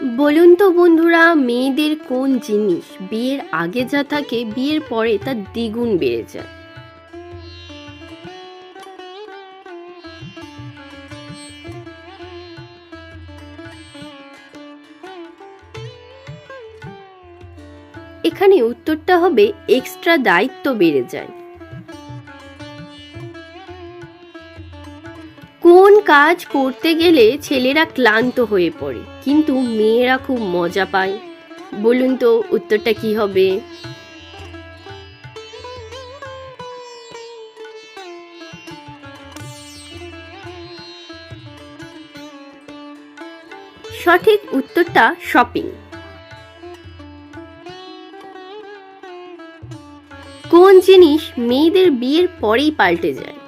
বলুন তো বন্ধুরা, মেয়েদের কোন জিনিস বিয়ের আগে যা থাকে, বিয়ের পরে তার দ্বিগুণ বেড়ে যায় এখানে উত্তরটা হবে এক্সট্রা দায়িত্ব বেড়ে যায়। কোন কাজ করতে গেলে ছেলেরা ক্লান্ত হয়ে পড়ে? কিন্তু মেয়েরা খুব মজা পায়। বলুন তো, উত্তরটা কি হবে? সঠিক উত্তরটা শপিং। কোন জিনিস মেয়েদের বিয়ের পরেই পাল্টে যায়?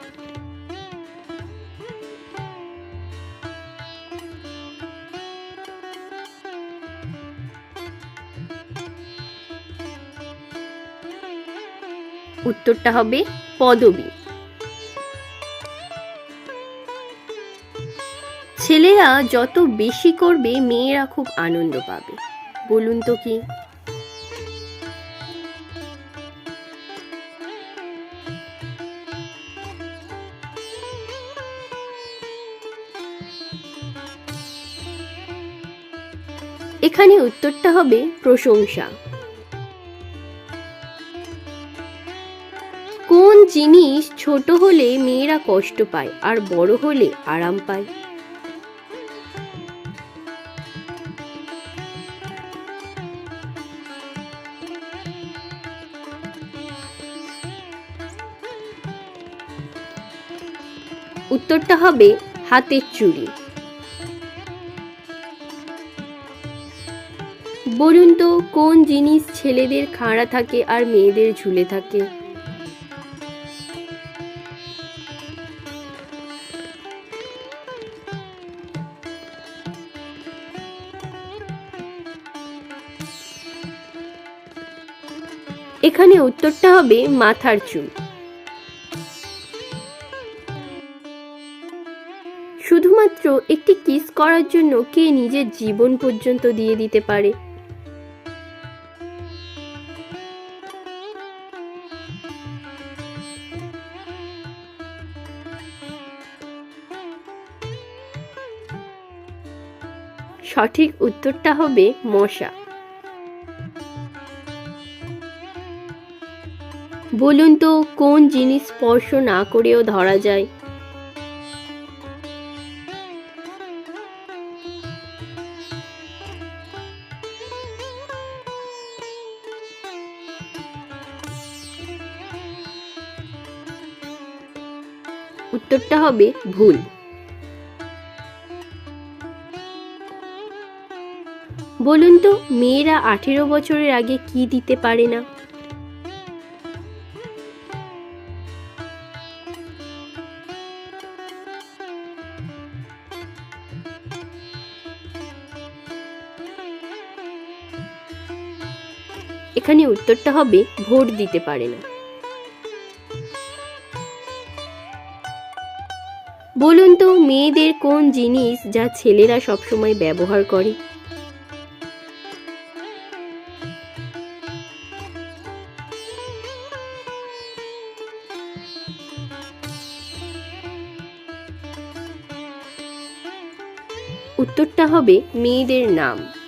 উত্তরটা হবে পদবী। ছেলেরা যত বেশি করবে, মেয়েরা খুব আনন্দ পাবে। বলুন তো কি? এখানে উত্তরটা হবে প্রশংসা। জিনিস ছোট হলে মেয়েরা কষ্ট পায় আর বড় হলে আরাম পায়। উত্তরটা হবে হাতের চুড়ি। বলুন তো, কোন জিনিস ছেলেদের খাড়া থাকে আর মেয়েদের ঝুলে থাকে? এখানে উত্তরটা হবে মাথার চুল। শুধুমাত্র একটি কিস করার জন্য কে নিজের জীবন পর্যন্ত দিয়ে দিতে পারে। সঠিক উত্তরটা হবে মশা। বলুন তো, কোন জিনিস স্পর্শ না করেও ধরা যায়? উত্তরটা হবে ভুল। বলুন তো, মেয়েরা আঠেরো বছরের আগে কি দিতে পারে না? এখানে উত্তরটা হবে ভোট দিতে পারে না। বলুন তো, মেয়েদের কোন জিনিস যা ছেলেরা সবসময় ব্যবহার করে? উত্তরটা হবে মেয়েদের নাম।